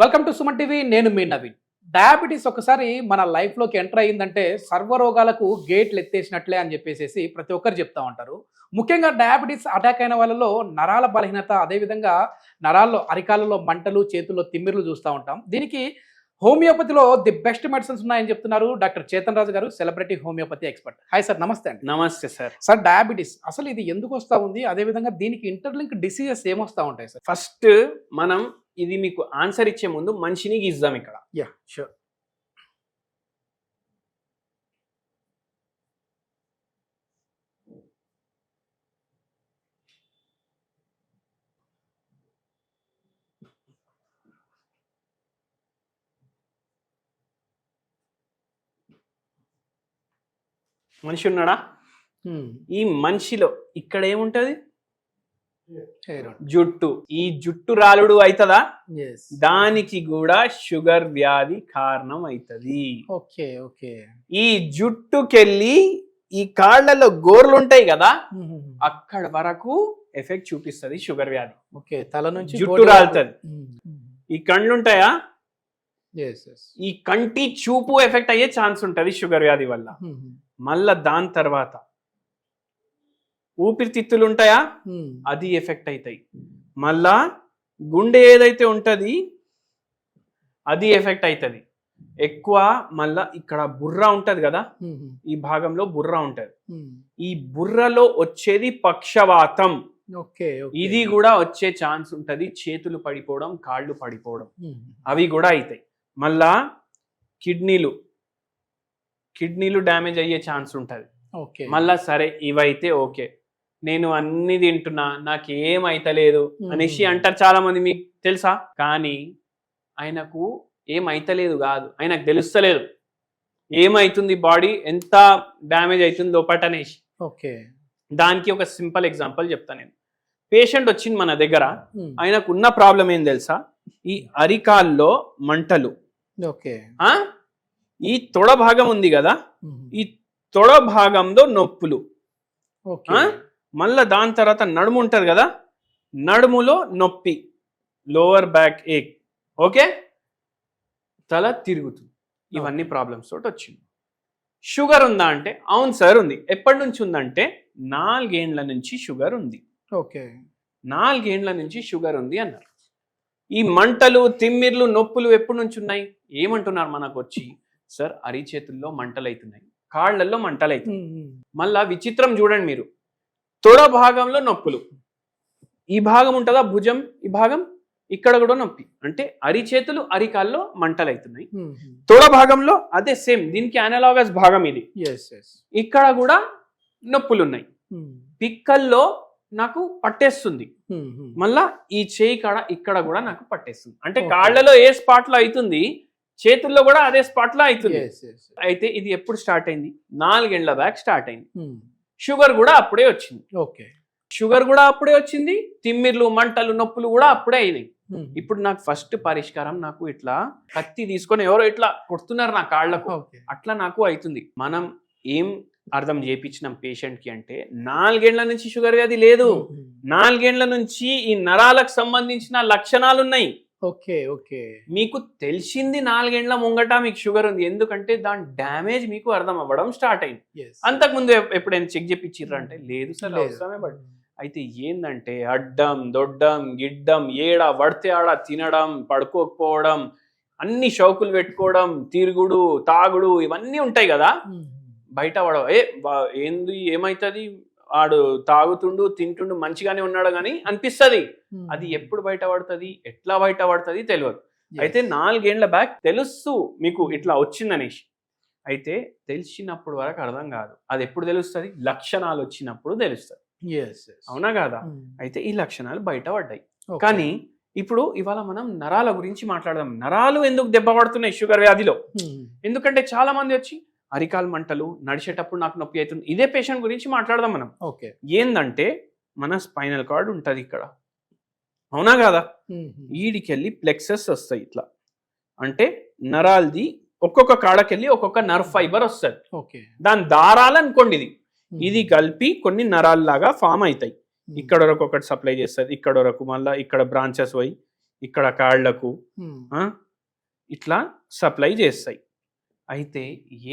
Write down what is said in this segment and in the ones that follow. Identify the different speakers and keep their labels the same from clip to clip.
Speaker 1: Welcome to Suman TV నేను మీ Naveen. Diabetes ఒకసారి మన లైఫ్లోకి ఎంటర్ అయ్యిందంటే సర్వరోగాలకు గేట్లు ఎత్తేసినట్లే అని చెప్పేసి ప్రతి ఒక్కరు చెప్తా ఉంటారు. ముఖ్యంగా డయాబెటీస్ అటాక్ అయిన వాళ్ళలో నరాల బలహీనత అదేవిధంగా నరాల్లో అరికాలలో మంటలు చేతుల్లో తిమ్మిర్లు చూస్తూ ఉంటాం. దీనికి హోమియోపతిలో ది బెస్ట్ మెడిసిన్స్ ఉన్నాయని చెప్తున్నారు డాక్టర్ చేతన్ రాజు గారు celebrity homeopathy expert. Hi sir నమస్తే అండి.
Speaker 2: నమస్తే సార్.
Speaker 1: సార్ డయాబెటీస్ అసలు ఇది ఎందుకు వస్తూ ఉంది? అదేవిధంగా దీనికి ఇంటర్లింక్ డిసీజెస్ ఏమొస్తా ఉంటాయి సార్?
Speaker 2: ఫస్ట్ మనం ఇది మీకు ఆన్సర్ ఇచ్చే ముందు మనిషిని గీద్దాం ఇక్కడ.
Speaker 1: యా షూర్
Speaker 2: మనిషి ఉన్నాడా? ఈ మనిషిలో ఇక్కడ ఏముంటది? జుట్టు. ఈ జుట్టు రాలుడు అవుతుందా దానికి కూడా షుగర్ వ్యాధి కారణం అవుతుంది
Speaker 1: ఓకే ఓకే.
Speaker 2: ఈ జుట్టుకెళ్ళి ఈ కాళ్ళలో గోర్లు ఉంటాయి కదా అక్కడ వరకు ఎఫెక్ట్ చూపిస్తుంది షుగర్ వ్యాధి.
Speaker 1: ఓకే తల నుంచి
Speaker 2: జుట్టు రాలుతుంది. ఈ కళ్ళు ఉంటాయా ఈ కంటి చూపు ఎఫెక్ట్ అయ్యే ఛాన్స్ ఉంటది షుగర్ వ్యాధి వల్ల. మళ్ళా దాని తర్వాత. ఊపిరితిత్తులు ఉంటాయా అది ఎఫెక్ట్ అవుతాయి మళ్ళా గుండె ఏదైతే ఉంటది అది ఎఫెక్ట్ అవుతుంది ఎక్కువ మళ్ళా ఇక్కడ బుర్ర ఉంటది కదా? ఈ భాగంలో బుర్ర ఉంటది. ఈ బుర్రలో వచ్చేది పక్షవాతం.
Speaker 1: ఓకే
Speaker 2: ఇది కూడా వచ్చే ఛాన్స్ ఉంటది చేతులు పడిపోవడం కాళ్ళు పడిపోవడం. అవి కూడా అవుతాయి మళ్ళా కిడ్నీలు. కిడ్నీలు డ్యామేజ్ అయ్యే ఛాన్స్ ఉంటది.
Speaker 1: ఓకే.
Speaker 2: మళ్ళా సరే ఇవైతే ఓకే. నేను అన్ని తింటున్నా నాకు ఏం అయితలేదు అనేసి అంటారు చాలా మంది మీకు తెలుసా? కానీ ఆయనకు ఏం అయితలేదు కాదు. ఆయనకు తెలుస్తలేదు. ఏమైతుంది బాడీ? ఎంత డ్యామేజ్ అవుతుంది లోపట అనేసి.
Speaker 1: ఓకే.
Speaker 2: దానికి ఒక సింపుల్ ఎగ్జాంపుల్ చెప్తాను నేను. పేషెంట్ వచ్చింది మన దగ్గర. ఆయనకు ఉన్న ప్రాబ్లం ఏం తెలుసా? ఈ అరికాల్లో మంటలు.
Speaker 1: ఓకే.
Speaker 2: ఆ? ఈ తొడ భాగం ఉంది కదా? ఈ తొడ భాగంలో నొప్పులు.
Speaker 1: ఓకే.
Speaker 2: మళ్ళా దాని తర్వాత నడుము ఉంటుంది కదా? నడుములో నొప్పి. Lower back ache okay? తల తిరుగుతుంది. ఇవన్నీ ప్రాబ్లమ్స్ తోటి వచ్చింది. షుగర్ ఉందా అంటే? అవును సార్ ఉంది. ఎప్పటి నుంచి ఉందంటే నాలుగేండ్ల నుంచి షుగర్ ఉంది.
Speaker 1: ఓకే.
Speaker 2: నాలుగేండ్ల నుంచి షుగర్ ఉంది అన్నారు. ఈ మంటలు తిమ్మిర్లు నొప్పులు ఎప్పటి నుంచి ఉన్నాయి? ఏమంటున్నారు మనకు వచ్చి? సార్ అరిచేతుల్లో మంటలు అవుతున్నాయి. కాళ్ళల్లో మంటలు అవుతున్నాయి. మళ్ళా విచిత్రం చూడండి మీరు. తొడ భాగంలో నొప్పులు. ఈ భాగం ఉంటుందా భుజం? ఈ భాగం ఇక్కడ కూడా నొప్పి. అంటే అరిచేతులు అరికాల్లో మంటలు అవుతున్నాయి తొడ భాగంలో అదే సేమ్ దీనికి అనలాగస్ భాగం ఇది. ఇక్కడ కూడా నొప్పులు ఉన్నాయి పిక్కల్లో నాకు పట్టేస్తుంది. మళ్ళా ఈ చేయి కాడ ఇక్కడ కూడా నాకు పట్టేస్తుంది. అంటే. కాళ్ళలో ఏ స్పాట్లో అవుతుంది చేతుల్లో కూడా అదే స్పాట్లో అవుతుంది అయితే ఇది ఎప్పుడు స్టార్ట్ అయింది? నాలుగేళ్ళ బ్యాక్ స్టార్ట్ అయింది. షుగర్ కూడా అప్పుడే వచ్చింది.
Speaker 1: ఓకే.
Speaker 2: షుగర్ కూడా అప్పుడే వచ్చింది తిమ్మిర్లు మంటలు నొప్పులు కూడా అప్పుడే అయినాయి. ఇప్పుడు నాకు ఫస్ట్ పరిష్కారం నాకు ఇట్లా కత్తి తీసుకొని ఎవరో ఇట్లా కొడుతున్నారు నా కాళ్ళకు. అట్లా నాకు అవుతుంది మనం ఏం అర్థం చేపించినాం పేషెంట్కి అంటే నాలుగేళ్ళ నుంచి షుగర్ వ్యాధి లేదు. నాలుగేళ్ళ నుంచి ఈ నరాలకు సంబంధించిన లక్షణాలు ఉన్నాయి
Speaker 1: ఓకే ఓకే.
Speaker 2: మీకు తెలిసింది నాలుగేళ్ళ ముంగట మీకు షుగర్ ఉంది. ఎందుకంటే దాని డ్యామేజ్ మీకు అర్థం అవ్వడం స్టార్ట్ అయింది. అంతకుముందు ఎప్- ఎప్పుడైనా చెక్ చేపించారు అంటే లేదు సార్ అవసరమే బట్ అయితే ఏందంటే అడ్డం దొడ్డం గిడ్డం ఏడ పడితే ఆడ తినడం పడుకోకపోవడం అన్ని షౌకులు పెట్టుకోవడం తిరుగుడు తాగుడు ఇవన్నీ ఉంటాయి కదా. బయట వాడు ఏ ఏంది ఏమైతుంది? వాడు తాగుతుండు తింటుండు మంచిగానే ఉన్నాడు కానీ అనిపిస్తది. అది ఎప్పుడు బయట పడుతుంది ఎట్లా బయట పడుతుంది తెలియదు. అయితే నాలుగేండ్ల బ్యాక్ తెలుస్తూ మీకు ఇట్లా వచ్చిందనేసి అయితే తెలిసినప్పుడు వరకు అర్థం కాదు. అది ఎప్పుడు తెలుస్తుంది? లక్షణాలు వచ్చినప్పుడు తెలుస్తుంది. అవునా కాదా? అయితే ఈ లక్షణాలు బయట పడ్డాయి. కానీ ఇప్పుడు ఇవాళ మనం నరాల గురించి మాట్లాడదాం. నరాలు ఎందుకు దెబ్బ పడుతున్నాయి షుగర్ వ్యాధిలో? ఎందుకంటే చాలా మంది వచ్చి అరికాలు మంటలు నడిచేటప్పుడు నాకు నొప్పి అవుతుంది. ఇదే పేషెంట్ గురించి మాట్లాడదాం మనం.
Speaker 1: ఓకే.
Speaker 2: ఏందంటే మన స్పైనల్ కార్డ్ ఉంటది ఇక్కడ. అవునా కాదా? ఈడికెళ్ళి ప్లెక్సెస్ వస్తాయి ఇట్లా. అంటే నరాలది ఒక్కొక్క కాడకెళ్ళి ఒక్కొక్క నర్వ్ ఫైబర్ వస్తుంది.
Speaker 1: ఓకే.
Speaker 2: దాని దారాలు అనుకోండి ఇది. ఇది కలిపి కొన్ని నరాల్లాగా ఫామ్ అవుతాయి. ఇక్కడ వరకు ఒకటి సప్లై చేస్తుంది ఇక్కడ వరకు మళ్ళీ ఇక్కడ బ్రాంచెస్ పోయి ఇక్కడ కాళ్ళకు ఆ, ఇట్లా సప్లై చేస్తాయి. అయితే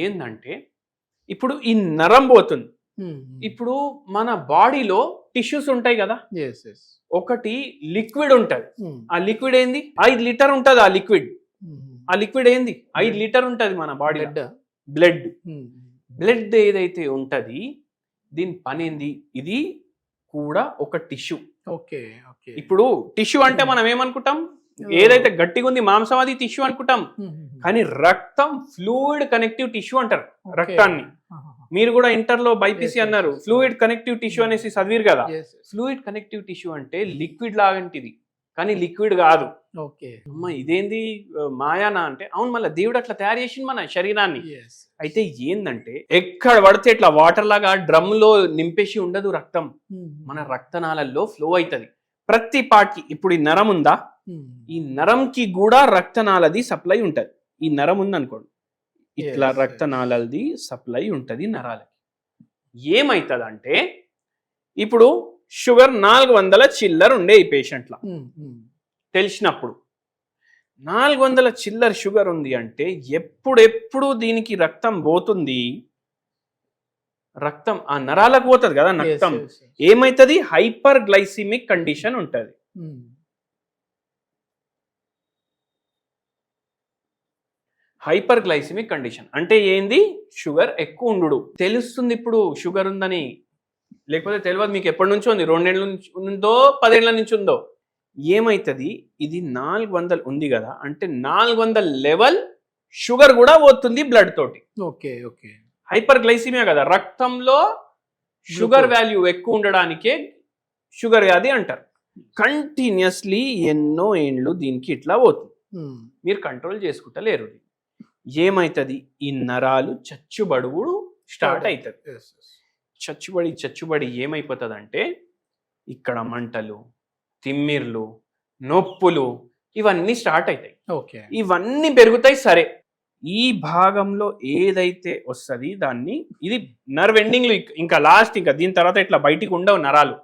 Speaker 2: ఏందంటే ఇప్పుడు ఈ నరం పోతుంది. ఇప్పుడు మన బాడీలో టిష్యూస్ ఉంటాయి కదా? ఒకటి లిక్విడ్ ఉంటది. ఆ లిక్విడ్ ఏంది? ఐదు లీటర్ ఉంటది ఆ లిక్విడ్. ఆ లిక్విడ్ ఏంది? ఐదు లీటర్ ఉంటది మన బాడీ
Speaker 1: బ్లడ్
Speaker 2: బ్లడ్ బ్లడ్ ఏదైతే ఉంటది దీని పని ఏంది? ఇది కూడా ఒక టిష్యూ.
Speaker 1: Okay okay.
Speaker 2: ఇప్పుడు టిష్యూ అంటే మనం ఏమనుకుంటాం? ఏదైతే గట్టిగా ఉంది మాంసం అది టిష్యూ అనుకుంటాం కానీ రక్తం ఫ్లూయిడ్ కనెక్టివ్ టిష్యూ అంటారు రక్తాన్ని. మీరు కూడా ఇంటర్లో బైపీసీ అన్నారు. ఫ్లూయిడ్ కనెక్టివ్ టిష్యూ అనేసి చదివిరు కదా. ఫ్లూయిడ్ కనెక్టివ్ టిష్యూ అంటే లిక్విడ్ లాంటిది కానీ లిక్విడ్ కాదు.
Speaker 1: ఓకే.
Speaker 2: అమ్మ ఇదేంది మాయానా అంటే అవును మళ్ళీ దేవుడు అట్లా తయారు చేసింది మన శరీరాన్ని. అయితే ఏందంటే ఎక్కడ పడితే ఇట్లా వాటర్ లాగా డ్రమ్లో నింపేసి ఉండదు రక్తం. మన రక్తనాళల్లో ఫ్లో అవుతుంది. ప్రతి పార్ట్కి ఇప్పుడు ఈ నరం ఉందా? ఈ నరంకి కూడా రక్తనాళది సప్లై ఉంటది. ఈ నరం ఉంది అనుకోండి ఇట్లా. రక్తనాళది సప్లై ఉంటది నరాలకి. ఏమైతుందంటే ఇప్పుడు షుగర్ నాలుగు వందల చిల్లర ఉండే ఈ పేషెంట్ల. తెలిసినప్పుడు నాలుగు వందల చిల్లర షుగర్ ఉంది అంటే ఎప్పుడెప్పుడు దీనికి రక్తం పోతుంది? రక్తం ఆ నరాలకు పోతుంది కదా రక్తం. ఏమైతుంది? హైపర్ గ్లైసిమిక్ కండిషన్ ఉంటది. Hyperglycemic condition. అంటే ఏంది? షుగర్ ఎక్కువ ఉండు తెలుస్తుంది ఇప్పుడు షుగర్ ఉందని. లేకపోతే తెలియదు మీకు ఎప్పటి నుంచో ఉంది. రెండేళ్ళ నుంచి ఉందో పదేళ్ళ నుంచి ఉందో. ఏమైతుంది? ఇది నాలుగు వందలు ఉంది కదా. అంటే నాలుగు వందల లెవెల్ షుగర్ కూడా పోతుంది బ్లడ్ తోటి.
Speaker 1: Okay okay.
Speaker 2: హైపర్ గ్లైసిమియా కదా. రక్తంలో షుగర్. వాల్యూ ఎక్కువ ఉండడానికే షుగర్ వ్యాధి అంటారు. కంటిన్యూస్లీ ఎన్నో ఏండ్లు దీనికి ఇట్లా పోతుంది. మీరు కంట్రోల్ చేసుకుంటా లేరు ఏమైతుంది? ఈ నరాలు చచ్చుబడువుడు స్టార్ట్ అవుతుంది చచ్చుబడి చచ్చుబడి ఏమైపోతుంది అంటే ఇక్కడ మంటలు తిమ్మిర్లు నొప్పులు ఇవన్నీ స్టార్ట్ అవుతాయి
Speaker 1: ఓకే.
Speaker 2: ఇవన్నీ పెరుగుతాయి సరే. ఈ భాగంలో ఏదైతే వస్తుంది దాన్ని ఇది నర్వ్ ఎండింగ్లు ఇంకా లాస్ట్ ఇంకా దీని తర్వాత ఇట్లా బయటికి ఉండవు నరాలు.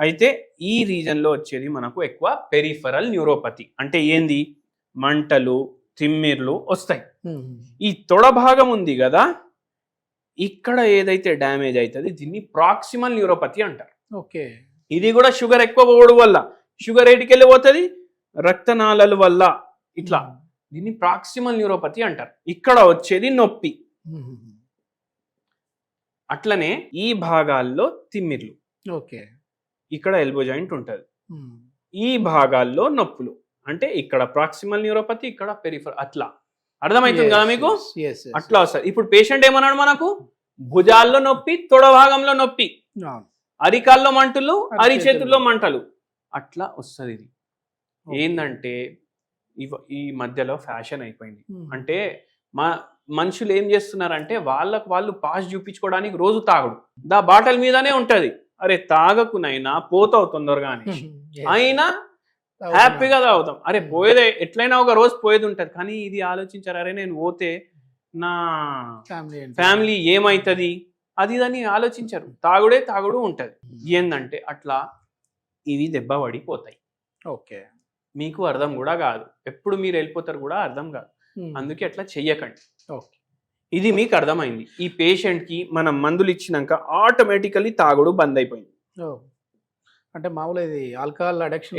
Speaker 2: అయితే ఈ రీజన్లో వచ్చేది మనకు ఎక్కువ పెరిఫరల్ న్యూరోపతి అంటే ఏంది? మంటలు తిమ్మిర్లు వస్తాయి. ఈ తొడ భాగం ఉంది కదా ఇక్కడ ఏదైతే డ్యామేజ్ అవుతుంది దీన్ని ప్రాక్సిమల్ న్యూరోపతి అంటారు.
Speaker 1: ఓకే.
Speaker 2: ఇది కూడా షుగర్ ఎక్కువ పోవడం వల్ల షుగర్ ఏటికి వెళ్ళిపోతుంది? రక్తనాళాల వల్ల. ఇట్లా. దీన్ని ప్రాక్సిమల్ న్యూరోపతి అంటారు. ఇక్కడ వచ్చేది నొప్పి. అట్లనే ఈ భాగాల్లో తిమ్మిర్లు.
Speaker 1: ఓకే.
Speaker 2: ఇక్కడ ఎల్బో జాయింట్ ఉంటుంది. ఈ భాగాల్లో నొప్పులు. అంటే ఇక్కడ ప్రాక్సిమల్ న్యూరోపతి ఇక్కడ పెరిఫర్ అట్లా. అర్థమవుతుంది కదా మీకు? అట్లా వస్తుంది ఇప్పుడు పేషెంట్ ఏమన్నాడు మనకు? భుజాల్లో నొప్పి తొడ భాగంలో నొప్పి. అరికాల్లో మంటలు అరిచేతుల్లో. మంటలు. అట్లా వస్తుంది ఇది. ఇవ ఈ మధ్యలో ఫ్యాషన్ అయిపోయింది. అంటే మా మనుషులు ఏం చేస్తున్నారంటే వాళ్ళకు వాళ్ళు పాస్ చూపించుకోవడానికి రోజు తాగుడు. దా బాటల్ మీదనే ఉంటది. అరే తాగకునైనా పోతావు తొందరగా అని అయినా హ్యాపీగా తాగుతాం. అరే పోయేదే ఎట్లయినా ఒక రోజు పోయేది ఉంటది. కానీ ఇది ఆలోచించారు? అరే నేను పోతే నా ఫ్యామిలీ ఏమైతుంది? అది ఇదని ఆలోచించరు. తాగుడే తాగుడు ఉంటది. ఏందంటే అట్లా ఇవి దెబ్బ పడిపోతాయి.
Speaker 1: ఓకే.
Speaker 2: మీకు అర్థం కూడా కాదు. ఎప్పుడు మీరు వెళ్ళిపోతారు కూడా అర్థం కాదు. అందుకే అట్లా చెయ్యకండి.
Speaker 1: ఓకే.
Speaker 2: ఇది మీకు అర్థమైంది. ఈ పేషెంట్కి మనం మందులు ఇచ్చినాక ఆటోమేటికలీ తాగుడు బంద్ అయిపోయింది.
Speaker 1: అంటే మామూలు ఇది ఆల్కహాల్ అడిక్షన్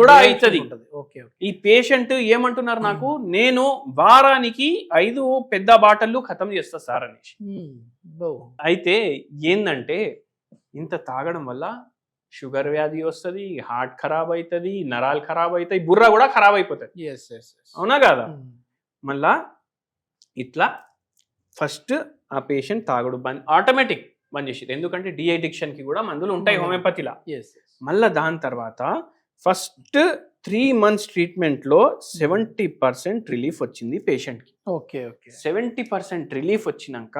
Speaker 2: కూడా అవుతది.
Speaker 1: ఓకే
Speaker 2: ఈ పేషెంట్ ఏమంటున్నారు నాకు? నేను వారానికి ఐదు పెద్ద బాటళ్ళు ఖతం చేస్తా సార్ అనేసి. అయితే ఏందంటే ఇంత తాగడం వల్ల షుగర్ వ్యాధి వస్తుంది హార్ట్ ఖరాబ్ అవుతుంది నరాలు ఖరాబ్ అవుతాయి బుర్ర కూడా ఖరాబ్ అయిపోతుంది. అవునా కాదా? మళ్ళా ఇట్లా ఫస్ట్ ఆ పేషెంట్ తాగుడు బంద్ ఆటోమేటిక్ చేసేది. ఎందుకంటే డిఐడిక్షన్కి కూడా మందులు ఉంటాయి. హోమియోపతిలా. మళ్ళా దాని తర్వాత ఫస్ట్ త్రీ మంత్స్ ట్రీట్మెంట్లో సెవెంటీ పర్సెంట్ రిలీఫ్ వచ్చింది పేషెంట్కి.
Speaker 1: Okay okay.
Speaker 2: Seventy percent relief వచ్చినాక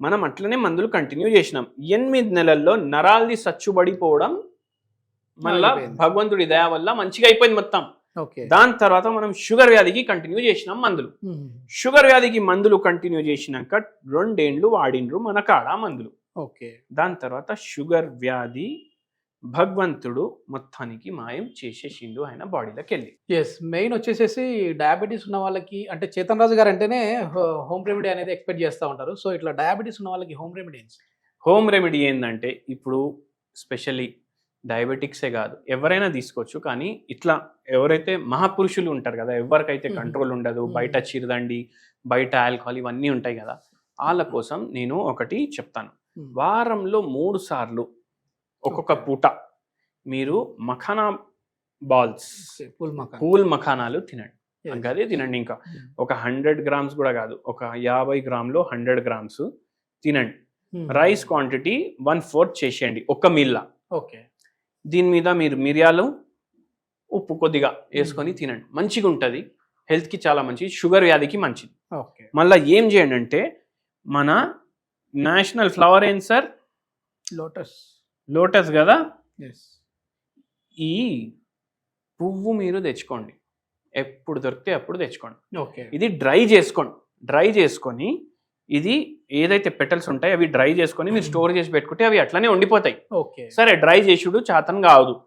Speaker 2: మనం అట్లనే మందులు కంటిన్యూ చేసినాం. ఎనిమిది నెలల్లో నరాల్ది సచ్చుబడిపోవడం మళ్ళా. భగవంతుడి దయ వల్ల మంచిగా అయిపోయింది మొత్తం. దాని తర్వాత మనం షుగర్ వ్యాధికి కంటిన్యూ చేసినాం మందులు. షుగర్ వ్యాధికి మందులు కంటిన్యూ చేసినాక రెండేండ్లు వాడిండ్రు మన కాడ మందులు.
Speaker 1: ఓకే.
Speaker 2: దాని తర్వాత షుగర్ వ్యాధి భగవంతుడు మొత్తానికి మాయం చేసేసిండు ఆయన బాడీలోకి వెళ్ళి
Speaker 1: ఎస్ మెయిన్ వచ్చేసేసి డయాబెటీస్ ఉన్న వాళ్ళకి అంటే చేతన్ రాజు గారు అంటేనే హోమ్ రెమెడీ అనేది ఎక్స్పెక్ట్ చేస్తూ ఉంటారు. సో ఇట్లా డయాబెటీస్ ఉన్న వాళ్ళకి హోమ్ రెమెడీ
Speaker 2: హోమ్ రెమెడీ ఏంటంటే ఇప్పుడు స్పెషల్లీ డయాబెటిక్సే కాదు ఎవరైనా తీసుకోవచ్చు. కానీ ఇట్లా ఎవరైతే మహాపురుషులు ఉంటారు కదా ఎవరికైతే. కంట్రోల్ ఉండదు. బయట చిరుదండి బయట ఆల్కహాల్ ఇవన్నీ ఉంటాయి కదా వాళ్ళ కోసం నేను ఒకటి చెప్తాను. వారంలో మూడు సార్లు ఒక్కొక్క. పూట మీరు మఖానా బాల్స్
Speaker 1: పూల్
Speaker 2: పూల్ మఖానాలు తినండి. అదే తినండి ఇంకా. ఒక హండ్రెడ్ గ్రామ్స్ కూడా కాదు ఒక యాభై గ్రాములు హండ్రెడ్ గ్రామ్స్ తినండి. రైస్ క్వాంటిటీ వన్ ఫోర్త్ చేసేయండి ఒక్క మీల్లా.
Speaker 1: ఓకే.
Speaker 2: దీని మీద మీరు మిరియాలు ఉప్పు కొద్దిగా వేసుకొని తినండి. మంచిగా ఉంటుంది. హెల్త్కి చాలా మంచిది షుగర్ వ్యాధికి మంచిది.
Speaker 1: ఓకే.
Speaker 2: మళ్ళీ ఏం చేయండి అంటే మన నేషనల్ ఫ్లవర్ ఏం సార్?
Speaker 1: లోటస్.
Speaker 2: లోటస్ కదా? ఈ పువ్వు మీరు తెచ్చుకోండి. ఎప్పుడు దొరికితే అప్పుడు తెచ్చుకోండి.
Speaker 1: ఓకే.
Speaker 2: ఇది డ్రై చేసుకోండి. డ్రై చేసుకొని ఇది ఏదైతే పెటల్స్ ఉంటాయో అవి డ్రై చేసుకొని మీరు స్టోర్ చేసి పెట్టుకుంటే అవి అట్లనే ఉండిపోతాయి.
Speaker 1: ఓకే.
Speaker 2: సరే డ్రై చేసుడు చాతన్ కావదు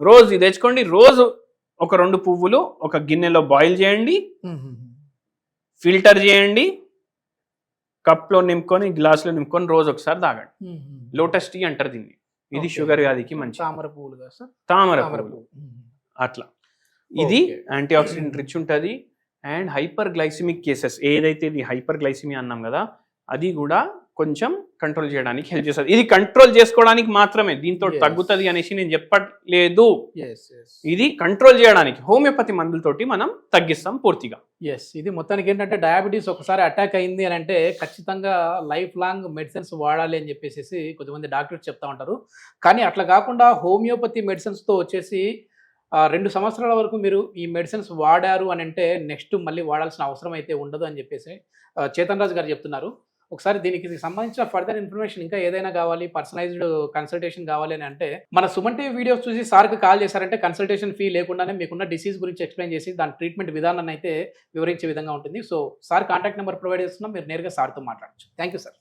Speaker 2: రోజు ఇది తెచ్చుకోండి. రోజు ఒక రెండు పువ్వులు ఒక గిన్నెలో బాయిల్ చేయండి. ఫిల్టర్ చేయండి. కప్లో నింపుకొని గ్లాసులో నింపుకొని రోజు ఒకసారి తాగండి. లోటస్ టీ అంటారు దీన్ని. ఇది. షుగర్ వ్యాధికి మంచి
Speaker 1: తామర పువ్వులు
Speaker 2: తామర పువ్వులు.
Speaker 1: పువ్వు
Speaker 2: అట్లా. ఇది. యాంటీ ఆక్సిడెంట్ రిచ్ ఉంటుంది. అండ్ హైపర్ గ్లైసిమిక్ కేసెస్ ఏదైతే ఇది హైపర్ గ్లైసిమి అన్నాం కదా అది కూడా కొంచెం కంట్రోల్ చేయడానికి హెల్ప్ చేస్తుంది. ఇది కంట్రోల్ చేసుకోవడానికి మాత్రమే దీంతో. తగ్గుతుంది అనేసి నేను చెప్పట్లేదు. ఇది కంట్రోల్ చేయడానికి హోమియోపతి మందులతోటి మనం తగ్గిస్తాం పూర్తిగా.
Speaker 1: ఎస్ ఇది మొత్తానికి ఏంటంటే డయాబెటీస్ ఒకసారి అటాక్ అయింది అని అంటే ఖచ్చితంగా లైఫ్ లాంగ్ మెడిసిన్స్ వాడాలి అని చెప్పేసి కొంతమంది డాక్టర్స్ చెప్తా ఉంటారు. కానీ అట్లా కాకుండా హోమియోపతి మెడిసిన్స్తో వచ్చేసి రెండు సంవత్సరాల వరకు మీరు ఈ మెడిసిన్స్ వాడారు అని అంటే నెక్స్ట్ మళ్ళీ వాడాల్సిన అవసరం అయితే ఉండదు అని చెప్పేసి చేతన్ రాజు గారు చెప్తున్నారు. ఒకసారి దీనికి సంబంధించిన ఫర్దర్ ఇన్ఫర్మేషన్ ఇంకా ఏదైనా కావాలి పర్సనలైజ్డ్ కన్సల్టేషన్ కావాలి అని అంటే మన సుమన్ టీవీ వీడియోస్ చూసి సార్కి కాల్ చేశారంటే కన్సల్టేషన్ ఫీ లేకుండానే మీకున్న డిసీజ్ గురించి ఎక్స్ప్లెయిన్ చేసి దాని ట్రీట్మెంట్ విధానాన్ని అయితే వివరించే విధంగా ఉంటుంది. So sir contact number provide చేస్తున్నాం. మీరు నేరుగా సార్తో మాట్లాడచ్చు. Thank you sir